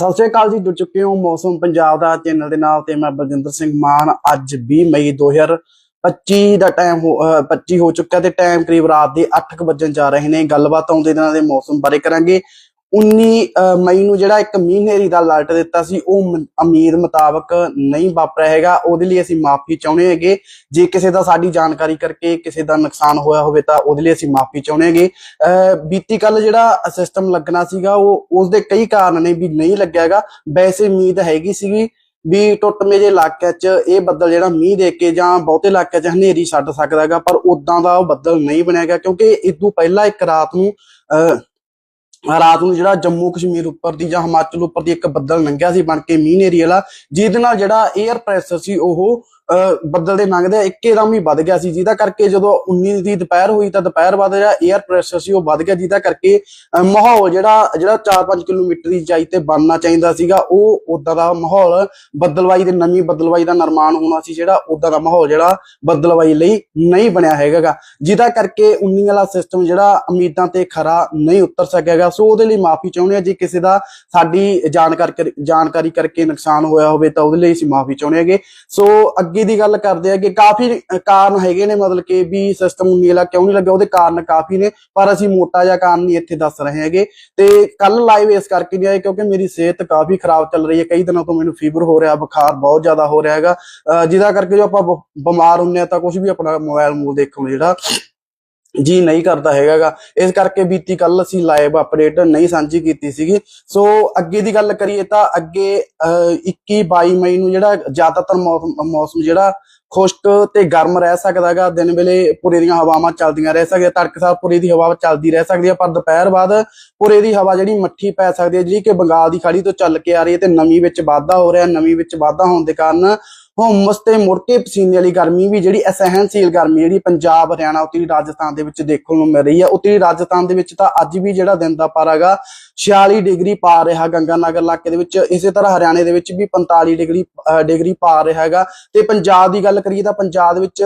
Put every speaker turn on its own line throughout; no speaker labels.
ਸਤਿ ਸ਼੍ਰੀ ਅਕਾਲ ਜੀ, ਜੁੜ ਚੁੱਕੇ ਹੋ ਮੌਸਮ ਪੰਜਾਬ ਦਾ ਚੈਨਲ ਦੇ ਨਾਲ ਤੇ ਮੈਂ ਬਲਜਿੰਦਰ ਸਿੰਘ ਮਾਨ। ਅੱਜ 20 ਮਈ 2025 ਦਾ ਟਾਈਮ 25 ਹੋ ਚੁੱਕਾ ਤੇ ਟਾਈਮ ਕਰੀਬ ਰਾਤ ਦੇ 8:00 ਵੱਜਣ ਜਾ ਰਹੇ ਨੇ। ਗੱਲਬਾਤ ਆਉਂਦੇ ਦਿਨਾਂ ਦੇ ਮੌਸਮ ਬਾਰੇ ਕਰਾਂਗੇ। 19 ਅ, ਮਈ ਨੂੰ ਜਿਹੜਾ ਇੱਕ ਮੀਂਹ ਹਨੇਰੀ ਦਾ ਅਲਰਟ ਦਿੱਤਾ ਸੀ ਉਹ ਉਮੀਦ ਮੁਤਾਬਕ ਨਹੀਂ ਵਾਪਰਿਆ ਹੈਗਾ। ਉਹਦੇ ਲਈ ਅਸੀਂ ਮਾਫੀ ਚਾਹੁੰਦੇ ਹੈਗੇ। ਜੇ ਕਿਸੇ ਦਾ ਸਾਡੀ ਜਾਣਕਾਰੀ ਕਰਕੇ ਕਿਸੇ ਦਾ ਨੁਕਸਾਨ ਹੋਇਆ ਹੋਵੇ ਤਾਂ ਉਹਦੇ ਲਈ ਅਸੀਂ ਮਾਫੀ ਚਾਹੁੰਦੇ ਹੈਗੇ। ਬੀਤੀ ਕੱਲ ਜਿਹੜਾ ਸਿਸਟਮ ਲੱਗਣਾ ਸੀਗਾ ਉਹ ਉਸਦੇ ਕਈ ਕਾਰਨ ਨੇ ਵੀ ਨਹੀਂ ਲੱਗਿਆ ਹੈਗਾ। ਵੈਸੇ ਉਮੀਦ ਹੈਗੀ ਸੀਗੀ ਵੀ ਟੁੱਟਵੇਂ ਜੇ ਇਲਾਕਿਆਂ 'ਚ ਇਹ ਬੱਦਲ ਜਿਹੜਾ ਮੀਂਹ ਦੇ ਕੇ ਜਾਂ ਬਹੁਤੇ ਇਲਾਕਿਆਂ 'ਚ ਹਨੇਰੀ ਛੱਡ ਸਕਦਾ ਹੈਗਾ ਪਰ ਉਦਾਂ ਦਾ ਉਹ ਬੱਦਲ ਨਹੀਂ ਬਣਿਆ ਹੈਗਾ ਕਿਉਂਕਿ ਇਸ ਤੋਂ ਪਹਿਲਾਂ ਇੱਕ ਰਾਤ ਨੂੰ ਅਹ ਰਾਤ ਨੂੰ ਜਿਹੜਾ ਜੰਮੂ ਕਸ਼ਮੀਰ ਉੱਪਰ ਦੀ ਜਾਂ ਹਿਮਾਚਲ ਉੱਪਰ ਦੀ ਇੱਕ ਬੱਦਲ ਲੰਘਿਆ ਸੀ ਬਣ ਕੇ ਮੀਂਹ ਨੇਰੀ ਵਾਲਾ, ਜਿਹਦੇ ਨਾਲ ਜਿਹੜਾ 에ਅਰ ਪ੍ਰੈਸ਼ਰ ਸੀ ਉਹ ਬੱਦਲ ਦੇ ਲੰਘਦੇ ਇੱਕੇਦਮ ਹੀ ਵੱਧ ਗਿਆ ਸੀ। ਜਿਹਦਾ ਕਰਕੇ ਜਦੋਂ 19 ਦੀ ਦੁਪਹਿਰ ਹੋਈ ਤਾਂ ਦੁਪਹਿਰ ਬਾਅਦ ਜਿਹੜਾ 에ਅਰ ਪ੍ਰੈਸ਼ਰ ਸੀ ਉਹ ਵੱਧ ਗਿਆ, ਜਿਹਦਾ ਕਰਕੇ ਮਾਹੌਲ ਜਿਹੜਾ ਜਿਹੜਾ 4-5 ਕਿਲੋਮੀਟਰ ਦੀ ਉਚਾਈ ਤੇ ਬਣਨਾ ਚਾਹੀਦਾ ਸੀਗਾ, ਉਹ ਉਦਾਂ ਦਾ ਮਾਹੌਲ ਬੱਦਲਵਾਈ ਦੇ ਨਵੀਂ ਬੱਦਲਵਾਈ ਦਾ ਨਿਰਮਾਣ ਹੋਣਾ ਸੀ ਜਿਹੜਾ ਉਦਾਂ ਦਾ ਮਾਹੌਲ ਜਿਹੜਾ ਬੱਦਲਵਾਈ ਲਈ ਨਹੀਂ ਬਣਿਆ ਹੈਗਾਗਾ। ਜਿਹਦਾ ਕਰਕੇ 19 ਵਾਲਾ ਸਿਸਟਮ ਜਿਹੜਾ ਉਮੀਦਾਂ ਤੇ ਖਰਾ ਨਹੀਂ ਉਤਰ ਸਕਿਆਗਾ ਸੋ ਉਹਦੇ ਲਈ ਮਾਫੀ ਚਾਹੁੰਦੇ ਆ ਜੇ ਕਿਸੇ ਦਾ ਸਾਡੀ ਜਾਣਕਾਰੀ ਜਾਣਕਾਰੀ ਕਰਕੇ ਨੁਕਸਾਨ ਹੋਇਆ ਹੋਵੇ ਤਾਂ ਉਹਦੇ ਲਈ ਅਸੀਂ ਮਾਫੀ ਚਾਹੁੰਦੇ ਹੈਗੇ। ਸੋ ਅੱਗੇ ਦੀ ਗੱਲ ਕਰਦੇ ਆ ਕਿ ਕਾਫੀ ਕਾਰਨ ਹੈਗੇ ਨੇ ਮਤਲਬ ਕਿ ਵੀ ਸਿਸਟਮ 19 ਕਿਉਂ ਨਹੀਂ ਲੱਗਿਆ? ਉਹਦੇ ਕਾਰਨ ਕਾਫੀ ਨੇ, ਪਰ ਅਸੀਂ ਮੋਟਾ ਜਿਹਾ ਕਾਰਨ ਨਹੀਂ ਇੱਥੇ ਦੱਸ ਰਹੇ ਹੈਗੇ। ਤੇ ਕੱਲ ਲਾਈਵ ਇਸ ਕਰਕੇ ਨਹੀਂ ਆਏ ਕਿਉਂਕਿ ਮੇਰੀ ਸਿਹਤ ਕਾਫੀ ਖਰਾਬ ਚੱਲ ਰਹੀ ਹੈ। ਕਈ ਦਿਨਾਂ ਤੋਂ ਮੈਨੂੰ ਫੀਵਰ ਹੋ ਰਿਹਾ, ਬੁਖਾਰ ਬਹੁਤ ਜ਼ਿਆਦਾ ਹੋ ਰਿਹਾ ਹੈਗਾ। ਜਿਹਦਾ ਕਰਕੇ ਜੋ ਆਪਾਂ ਬ- ਬਿਮਾਰ ਹੁੰਨੇ ਆ ਤਾਂ ਕੁਝ ਵੀ ਆਪਣਾ ਮੋਬਾਈਲ ਮੂਲ ਦੇਖਣ ਜਿਹੜਾ ਜੀ ਨਹੀਂ ਕਰਦਾ ਹੈਗਾਗਾ। ਇਸ ਕਰਕੇ ਬੀਤੀ ਕੱਲ ਅਸੀਂ ਲਾਈਵ ਅਪਡੇਟ ਨਹੀਂ ਸਾਂਝੀ ਕੀਤੀ ਸੀਗੀ। ਸੋ ਅੱਗੇ ਦੀ ਗੱਲ ਕਰੀਏ ਤਾਂ ਅੱਗੇ ਅਹ, 21 22 ਮਈ ਨੂੰ ਜਿਹੜਾ ਜ਼ਿਆਦਾਤਰ ਮੌਸਮ ਜਿਹੜਾ ਖੁਸ਼ਕ ਤੇ ਗਰਮ ਰਹਿ ਸਕਦਾ ਹੈਗਾ ਦਿਨ ਵੇਲੇ ਪੁਰੇ ਦੀਆਂ ਹਵਾਵਾਂ ਚੱਲਦੀਆਂ ਰਹਿ ਸਕਦੀਆਂ। ਤੜਕਸਾਰ ਪੁਰੇ ਦੀ ਹਵਾ ਚੱਲਦੀ ਰਹਿ ਸਕਦੀ ਹੈ ਪਰ ਦੁਪਹਿਰ ਬਾਅਦ ਪੁਰੇ ਦੀ ਹਵਾ ਜਿਹੜੀ ਮੱਠੀ ਪੈ ਸਕਦੀ ਹੈ ਜਿਹੜੀ ਕਿ ਬੰਗਾਲ ਦੀ ਖਾੜੀ ਤੋਂ ਚੱਲ ਕੇ ਆ ਰਹੀ ਹੈ ਤੇ ਨਮੀ ਵਿੱਚ ਵਾਧਾ ਹੋ ਰਿਹਾ। ਨਮੀ ਵਿੱਚ ਵਾਧਾ ਹੋਣ ਦੇ ਕਾਰਨ ਹੁੰਮਸ ਤੇ ਮੁੜ ਕੇ ਪਸੀਨੇ ਵਾਲੀ ਗਰਮੀ ਵੀ ਜਿਹੜੀ ਅਸਹਿਣਸ਼ੀਲ ਗਰਮੀ ਜਿਹੜੀ ਪੰਜਾਬ, ਹਰਿਆਣਾ, ਉੱਤਰੀ ਰਾਜਸਥਾਨ ਦੇ ਵਿੱਚ ਦੇਖਣ ਨੂੰ ਮਿਲ ਰਹੀ ਹੈ। ਉੱਤਰੀ ਰਾਜਸਥਾਨ ਦੇ ਵਿੱਚ ਤਾਂ ਅੱਜ ਵੀ ਜਿਹੜਾ ਦਿਨ ਦਾ ਪਾਰਾ ਹੈਗਾ 46 ਡਿਗਰੀ ਪਾ ਰਿਹਾ ਗੰਗਾਨਗਰ ਇਲਾਕੇ ਦੇ ਵਿੱਚ। ਇਸੇ ਤਰ੍ਹਾਂ ਹਰਿਆਣੇ ਦੇ ਵਿੱਚ ਵੀ 45 ਡਿਗਰੀ ਡਿਗਰੀ ਪਾ ਰਿਹਾ ਹੈਗਾ। ਤੇ ਪੰਜਾਬ ਦੀ ਗੱਲ ਕਰੀਏ ਤਾਂ ਪੰਜਾਬ ਦੇ ਵਿੱਚ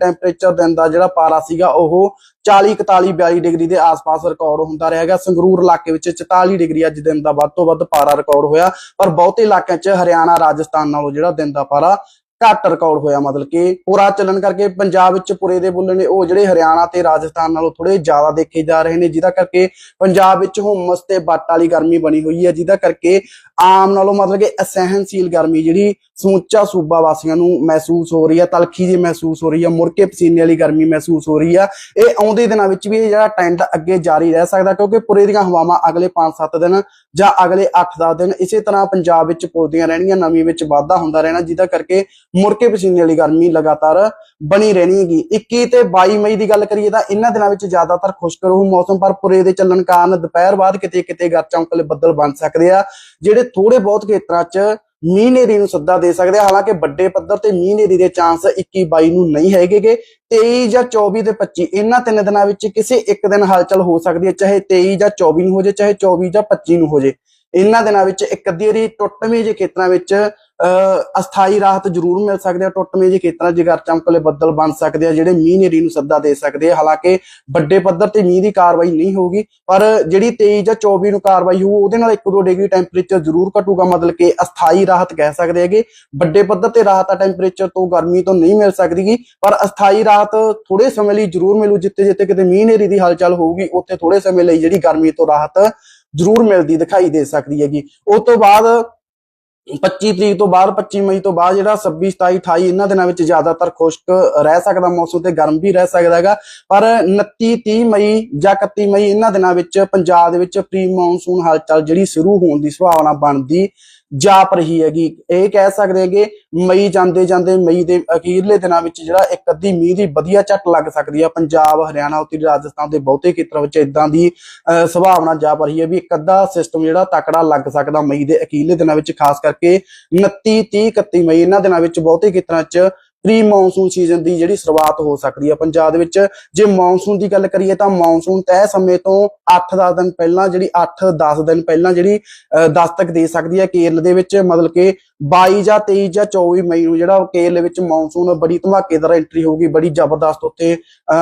ਟੈਂਪਰੇਚਰ ਦਿਨ ਦਾ ਜਿਹੜਾ ਪਾਰਾ ਸੀਗਾ, ਉਹ 40 41 42 ਡਿਗਰੀ ਦੇ ਆਸ-ਪਾਸ ਰਿਕਾਰਡ ਹੁੰਦਾ ਰਿਹਾ ਹੈਗਾ। ਸੰਗਰੂਰ ਇਲਾਕੇ ਵਿੱਚ 44 ਡਿਗਰੀ ਅੱਜ ਦਿਨ ਦਾ ਵੱਧ ਤੋਂ ਵੱਧ ਪਾਰਾ ਰਿਕਾਰਡ ਹੋਇਆ। ਪਰ ਬਹੁਤੇ ਇਲਾਕਿਆਂ 'ਚ ਹਰਿਆਣਾ, ਰਾਜਸਥਾਨ ਨਾਲੋਂ ਜਿਹੜਾ ਦਿਨ ਦਾ ਪਾਰਾ ਘੱਟ ਰਿਕਾਰਡ ਹੋਇਆ, ਮਤਲਬ ਕਿ ਪੂਰਾ ਚੱਲਣ ਕਰਕੇ ਪੰਜਾਬ ਵਿੱਚ ਪੁਰੇ ਦੇ ਬੁੱਲ ਨੇ ਉਹ ਜਿਹੜੇ ਹਰਿਆਣਾ ਤੇ ਰਾਜਸਥਾਨ ਨਾਲੋਂ ਥੋੜੇ ਜ਼ਿਆਦਾ ਦੇਖੇ ਜਾ ਰਹੇ ਨੇ, ਜਿਹਦਾ ਕਰਕੇ ਪੰਜਾਬ ਵਿੱਚ ਹੁਮਸ ਤੇ ਬੱਟ ਵਾਲੀ ਗਰਮੀ ਬਣੀ ਹੋਈ ਹੈ, ਜਿਹਦਾ ਕਰਕੇ ਆਮ ਨਾਲੋਂ ਮਤਲਬ ਕਿ ਅਸਹਿਣਸ਼ੀਲ ਗਰਮੀ ਜਿਹੜੀ ਸਮੁੱਚਾ ਸੂਬਾ ਵਾਸੀਆਂ ਨੂੰ ਮਹਿਸੂਸ ਹੋ ਰਹੀ ਹੈ, ਤਲਖੀ ਜੀ ਮਹਿਸੂਸ ਹੋ ਰਹੀ ਹੈ ਮੁਰਕੇ ਪਸੀਨੇ ਵਾਲੀ ਗਰਮੀ ਮਹਿਸੂਸ ਹੋ ਰਹੀ ਹੈ। ਇਹ ਆਉਂਦੇ ਦਿਨਾਂ ਵਿੱਚ ਵੀ ਇਹ ਜਿਹੜਾ ਟ੍ਰੈਂਡ ਅੱਗੇ ਜਾਰੀ ਰਹਿ ਸਕਦਾ, ਕਿਉਂਕਿ ਪੁਰੇ ਦੀਆਂ ਹਵਾਵਾਂ ਅਗਲੇ 5-7 ਦਿਨ ਜਾਂ ਅਗਲੇ 8-10 ਦਿਨ ਇਸੇ ਤਰ੍ਹਾਂ ਪੰਜਾਬ ਵਿੱਚ ਪੁੱਜਦੀਆਂ ਰਹਿਣਗੀਆਂ ਨਮੀ ਵਿੱਚ ਵਾਧਾ ਹੁੰਦਾ ਰਹਿਣਾ, ਜਿਹਦਾ ਕਰਕੇ ਮੁੜ ਕੇ ਪਸੀਨੇ ਵਾਲੀ ਗਰਮੀ ਲਗਾਤਾਰ ਬਣੀ ਰਹਿਣੀ ਹੈਗੀ 21 ਤੇ 22 ਮਈ ਦੀ ਗੱਲ ਕਰੀਏ ਤਾਂ ਇਹਨਾਂ ਦਿਨਾਂ ਵਿੱਚ ਜ਼ਿਆਦਾਤਰ ਖੁਸ਼ਕ ਰਹੂ ਮੌਸਮ ਪਰ ਪੁਰੇ ਦੇ ਚੱਲਣ ਕਾਰਨ ਦੁਪਹਿਰ ਬਾਅਦ ਕਿਤੇ ਕਿਤੇ ਗਰ ਬੱਦਲ ਬਣ ਸਕਦੇ ਆ, ਜਿਹੜੇ ਥੋੜੇ ਬਹੁਤ ਖੇਤਰਾਂ 'ਚ ਮੀਂਹ ਨੇਰੀ ਨੂੰ ਸੱਦਾ ਦੇ ਸਕਦੇ ਆ। ਹਾਲਾਂਕਿ ਵੱਡੇ ਪੱਧਰ ਤੇ ਮੀਂਹ ਨੇਰੀ ਦੇ ਚਾਂਸ 21 22 ਨੂੰ ਨਹੀਂ ਹੈਗੇਗੇ। 23 ਜਾਂ 24 ਤੇ 25 ਇਹਨਾਂ ਤਿੰਨ ਦਿਨਾਂ ਵਿੱਚ ਕਿਸੇ ਇੱਕ ਦਿਨ ਹਲਚਲ ਹੋ ਸਕਦੀ ਹੈ, ਚਾਹੇ 23 ਜਾਂ 24 ਨੂੰ ਹੋ ਜੇ ਚਾਹੇ 24 ਜਾਂ 25 ਨੂੰ ਹੋ ਜੇ ਇਹਨਾਂ ਦਿਨਾਂ ਵਿੱਚ ਇੱਕ ਅੱਧੀ ਵਾਰੀ ਟੁੱਟਵੇਂ ਜਿਹੇ ਖੇਤਰਾਂ ਵਿੱਚ ਅਸਥਾਈ ਰਾਹਤ ਜ਼ਰੂਰ ਮਿਲ ਸਕਦੀ ਹੈ ਟੁੱਟਵੇਂ ਜਿਹੇ ਖੇਤਰਾਂ 'ਚ ਚਮਕਲੇ ਬੱਦਲ ਬਣ ਸਕਦੇ ਆ, ਜਿਹੜੇ ਮੀਂਹ ਨੇਰੀ ਨੂੰ ਸੱਦਾ ਦੇ ਸਕਦੇ ਆ, ਹਾਲਾਂਕਿ ਵੱਡੇ ਪੱਧਰ ਤੇ ਮੀਂਹ ਦੀ ਕਾਰਵਾਈ ਨਹੀਂ ਹੋਊਗੀ, ਪਰ ਜਿਹੜੀ 23 ਜਾਂ 24 ਨੂੰ ਕਾਰਵਾਈ ਹੋਊ, ਉਹਦੇ ਨਾਲ 1-2 ਡਿਗਰੀ ਟੈਂਪਰੇਚਰ ਜ਼ਰੂਰ ਘਟੂਗਾ, ਮਤਲਬ ਕਿ ਅਸਥਾਈ ਰਾਹਤ ਕਹਿ ਸਕਦੇ ਹੈਗੇ। ਵੱਡੇ ਪੱਧਰ ਤੇ ਰਾਹਤ ਆ, ਟੈਂਪਰੇਚਰ ਤੋਂ ਗਰਮੀ ਤੋਂ ਨਹੀਂ ਮਿਲ ਸਕਦੀਗੀ, ਪਰ ਅਸਥਾਈ ਰਾਹਤ ਥੋੜੇ ਸਮੇਂ ਲਈ ਜ਼ਰੂਰ ਮਿਲੂ, ਜਿੱਥੇ ਜਿੱਥੇ ਕਿਤੇ ਮੀਂਹ ਨੇਰੀ ਦੀ ਹਲਚਲ ਹੋਊਗੀ, ਉੱਥੇ ਥੋੜੇ ਸਮੇਂ ਲਈ ਜਿਹੜੀ ਗਰਮੀ ਤੋਂ ਰਾਹਤ ਜ਼ਰੂਰ ਮਿਲਦੀ ਦਿਖਾਈ ਦੇ ਸਕਦੀ ਹੈਗੀ। ਉਸ ਤੋਂ ਬਾਅਦ 25 ਤਰੀਕ ਤੋਂ ਬਾਅਦ 25 ਮਈ ਤੋਂ ਬਾਅਦ ਜਿਹੜਾ 26 27 28 ਇਹਨਾਂ ਦਿਨਾਂ ਵਿੱਚ ਜ਼ਿਆਦਾਤਰ ਖੁਸ਼ਕ ਰਹਿ ਸਕਦਾ, ਮੌਸਮ ਤੇ ਗਰਮ ਵੀ ਰਹਿ ਸਕਦਾ ਹੈਗਾ। ਪਰ 29 30 ਮਈ ਜਾਂ 31 ਮਈ ਇਹਨਾਂ ਦਿਨਾਂ ਵਿੱਚ ਪੰਜਾਬ ਦੇ ਵਿੱਚ ਪ੍ਰੀ ਮੌਨਸੂਨ ਹਲਚਲ ਜਿਹੜੀ ਸ਼ੁਰੂ ਹੋਣ ਦੀ ਸੰਭਾਵਨਾ ਬਣਦੀ ਜਾਪ ਰਹੀ ਹੈਗੀ। ਇਹ ਕਹਿ ਸਕਦੇ ਹੈਗੇ ਮਈ ਜਾਂਦੇ ਜਾਂਦੇ ਮਈ ਦੇ ਅਖੀਰਲੇ ਦਿਨਾਂ ਵਿੱਚ ਜਿਹੜਾ ਇੱਕ ਅੱਧੀ ਮੀਂਹ ਦੀ ਵਧੀਆ ਝੱਟ ਲੱਗ ਸਕਦੀ ਹੈ ਪੰਜਾਬ ਹਰਿਆਣਾ ਉੱਤਰੀ ਰਾਜਸਥਾਨ ਦੇ ਬਹੁਤੇ ਖੇਤਰਾਂ ਵਿੱਚ ਇਦਾਂ ਦੀ ਅਹ, ਸੰਭਾਵਨਾ ਜਾਪ ਰਹੀ ਹੈ ਵੀ ਇੱਕ ਅੱਧਾ ਸਿਸਟਮ ਜਿਹੜਾ ਤਕੜਾ ਲੱਗ ਸਕਦਾ ਮਈ ਦੇ ਅਖੀਰਲੇ ਦਿਨਾਂ ਵਿੱਚ। ਖਾਸ ਕਰਕੇ 29 30 31 ਮਈ ਇਹਨਾਂ ਦਿਨਾਂ ਵਿੱਚ ਬਹੁਤੇ ਖੇਤਰਾਂ 'ਚ ਪ੍ਰੀ ਮੌਨਸੂਨ ਸੀਜ਼ਨ ਦੀ ਜਿਹੜੀ ਸ਼ੁਰੂਆਤ ਹੋ ਸਕਦੀ ਹੈ ਪੰਜਾਬ ਦੇ ਵਿੱਚ। ਜੇ ਮੌਨਸੂਨ ਦੀ ਗੱਲ ਕਰੀਏ ਤਾਂ ਮੌਨਸੂਨ ਤੈਅ ਸਮੇਂ ਤੋਂ 8-10 ਦਿਨ ਪਹਿਲਾਂ ਜਿਹੜੀ 8-10 ਦਿਨ ਪਹਿਲਾਂ ਜਿਹੜੀ ਅਹ, ਦਸਤਕ ਦੇ ਸਕਦੀ ਹੈ ਕੇਰਲ ਦੇ ਵਿੱਚ। ਮਤਲਬ ਕਿ 22 ਜਾਂ 23 ਜਾਂ 24 ਮਈ ਨੂੰ ਜਿਹੜਾ ਕੇਰਲ ਵਿੱਚ ਮੌਨਸੂਨ ਬੜੀ ਧਮਾਕੇਦਾਰ ਐਂਟਰੀ ਹੋਊਗੀ, ਬੜੀ ਜ਼ਬਰਦਸਤ ਉੱਥੇ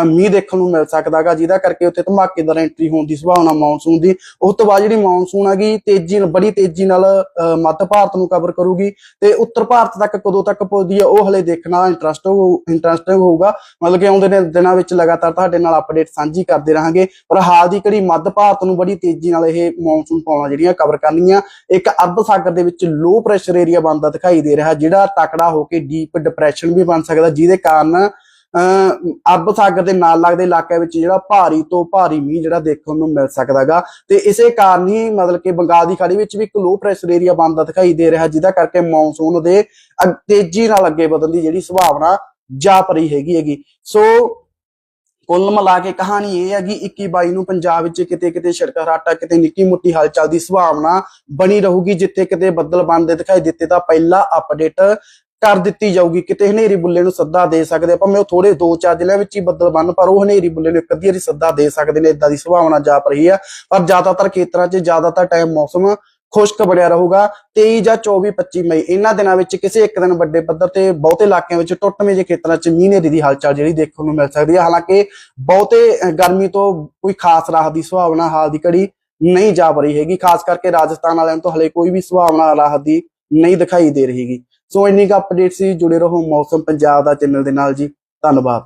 ਮੀਂਹ ਦੇਖਣ ਨੂੰ ਮਿਲ ਸਕਦਾਗਾ ਜਿਹਦਾ ਕਰਕੇ ਉੱਥੇ ਧਮਾਕੇਦਾਰ ਐਂਟਰੀ ਹੋਣ ਦੀ ਸੰਭਾਵਨਾ ਮੌਨਸੂਨ ਦੀ। ਉਸ ਤੋਂ ਬਾਅਦ ਜਿਹੜੀ ਮੌਨਸੂਨ ਹੈਗੀ ਤੇਜ਼ੀ ਨਾਲ, ਬੜੀ ਤੇਜ਼ੀ ਨਾਲ ਮੱਧ ਭਾਰਤ ਨੂੰ ਕਵਰ ਕਰੂਗੀ ਤੇ ਉੱਤਰ ਭਾਰਤ ਤੱਕ ਕਦੋਂ ਤੱਕ ਪਹੁੰਚਦੀ ਹੈ ਉਹ ਹਲੇ ਦੇਖਣਾ ਇੰਟਰਸਟ ਇੰਟਰਸਟਿੰਗ ਹੋਊਗਾ। ਮਤਲਬ ਕਿ ਆਉਂਦੇ ਨੇ ਦਿਨਾਂ ਵਿੱਚ ਲਗਾਤਾਰ ਤੁਹਾਡੇ ਨਾਲ ਅਪਡੇਟ ਸਾਂਝੀ ਕਰਦੇ ਰਹਾਂਗੇ, ਪਰ ਹਾਲ ਦੀ ਘੜੀ ਮੱਧ ਭਾਰਤ ਨੂੰ ਬੜੀ ਤੇਜ਼ੀ ਨਾਲ ਇਹ ਮੌਨਸੂਨ ਪਾਉਣਾ ਜਿਹੜੀਆਂ ਕਵਰ ਕਰਨੀਆਂ, ਇੱਕ ਅਰਬ ਸਾਗਰ ਦੇ ਵਿੱਚ ਲੋ ਪ੍ਰੈਸ਼ਰ ਏਰੀਆ ਬਣਦਾ ਦਿਖਾਈ ਦੇ ਰਿਹਾ, ਜਿਹੜਾ ਤਕੜਾ ਹੋ ਕੇ ਡੀਪ ਡਿਪਰੈਸ਼ਨ ਵੀ ਬਣ ਸਕਦਾ, ਜਿਹਦੇ ਕਾਰਨ ਅਰਬ ਸਾਗਰ ਦੇ ਨਾਲ ਲੱਗਦੇ ਇਲਾਕਿਆਂ ਵਿੱਚ ਜਿਹੜਾ ਭਾਰੀ ਤੋਂ ਭਾਰੀ ਮੀਂਹ ਜਿਹੜਾ ਦੇਖਣ ਨੂੰ ਮਿਲ ਸਕਦਾਗਾ। ਤੇ ਇਸੇ ਕਾਰਨ ਹੀ ਮਤਲਬ ਕਿ ਬੰਗਾਲ ਦੀ ਖਾੜੀ ਵਿੱਚ ਵੀ ਇੱਕ ਲੋ ਪ੍ਰੈਸ਼ਰ ਏਰੀਆ ਬਣਦਾ ਦਿਖਾਈ ਦੇ ਰਿਹਾ, ਜਿਹਦਾ ਕਰਕੇ ਮੌਨਸੂਨ ਦੇ ਅਗ- ਤੇਜ਼ੀ ਨਾਲ ਅੱਗੇ ਵਧਣ ਦੀ ਜਿਹੜੀ ਸੰਭਾਵਨਾ ਜਾਪ ਰਹੀ ਹੈਗੀ ਹੈਗੀ। ਸੋ ਕੁੱਲ ਮਿਲਾ ਕੇ ਕਹਾਣੀ ਇਹ ਹੈਗੀ 21 22 ਨੂੰ ਪੰਜਾਬ ਵਿੱਚ ਕਿਤੇ ਕਿਤੇ ਸੜਕਾਂ ਰਾਟਾ, ਕਿਤੇ ਨਿੱਕੀ ਮੁੱਟੀ ਹਲਚਲ ਦੀ ਸੰਭਾਵਨਾ ਬਣੀ ਰਹੂਗੀ, ਜਿੱਥੇ ਕਿਤੇ ਬੱਦਲ ਬਣਦੇ ਦਿਖਾਈ ਦਿੱਤੇ ਤਾਂ ਪਹਿਲਾ ਅਪਡੇਟ ਕਰ ਦਿੱਤੀ ਜਾਊਗੀ। ਕਿਤੇ ਹਨੇਰੀ ਬੁੱਲੇ ਨੂੰ ਸੱਦਾ ਦੇ ਸਕਦੇ ਆ, ਭਾਵੇਂ ਉਹ ਥੋੜੇ ਦੋ ਚਾਰ ਜ਼ਿਲ੍ਹਿਆਂ ਵਿੱਚ ਹੀ ਬੱਦਲ ਬਣ ਪਰ ਉਹ ਹਨੇਰੀ ਬੁੱਲੇ ਨੂੰ ਇੱਕ ਅੱਧੀ ਵਾਰੀ ਸੱਦਾ ਦੇ ਸਕਦੇ ਨੇ ਇਦਾਂ ਦੀ ਸੰਭਾਵਨਾ ਜਾਪ ਰਹੀ ਆ। ਪਰ ਜ਼ਿਆਦਾਤਰ ਖੇਤਰਾਂ 'ਚ ਜ਼ਿਆਦਾਤਰ ਟਾਈਮ ਮੌਸਮ ਖੁਸ਼ਕ ਬਣਿਆ ਰਹੂਗਾ। 23 ਜਾਂ 24 25 ਮਈ, ਇਹਨਾਂ ਦਿਨਾਂ ਵਿੱਚ ਕਿਸੇ ਇੱਕ ਦਿਨ ਵੱਡੇ ਪੱਧਰ ਤੇ ਬਹੁਤੇ ਇਲਾਕਿਆਂ ਵਿੱਚ ਟੁੱਟਵੇਂ ਜਿਹੇ ਖੇਤਰਾਂ 'ਚ ਮੀਂਹ ਹਨੇਰੀ ਦੀ ਹਲਚਲ ਜਿਹੜੀ ਦੇਖਣ ਨੂੰ ਮਿਲ ਸਕਦੀ ਹੈ। ਹਾਲਾਂਕਿ ਬਹੁਤੇ ਗਰਮੀ ਤੋਂ ਕੋਈ ਖਾਸ ਰਾਹਤ ਦੀ ਸੰਭਾਵਨਾ ਹਾਲ ਦੀ ਘੜੀ ਨਹੀਂ ਜਾਪ ਰਹੀ ਹੈਗੀ। ਖਾਸ ਕਰਕੇ ਰਾਜਸਥਾਨ ਵਾਲਿਆਂ ਤੋਂ ਹਲੇ ਕੋਈ ਵੀ ਸੰਭਾਵਨਾ ਰਾਹਤ ਦੀ ਨਹੀਂ ਦਿਖਾਈ ਦੇ ਰਹੀਗੀ ਸੋ ਇੰਨੀ ਕੁ ਅਪਡੇਟ ਸੀ। ਜੁੜੇ ਰਹੋ ਮੌਸਮ ਪੰਜਾਬ ਦਾ ਚੈਨਲ ਦੇ ਨਾਲ ਜੀ। ਧੰਨਵਾਦ।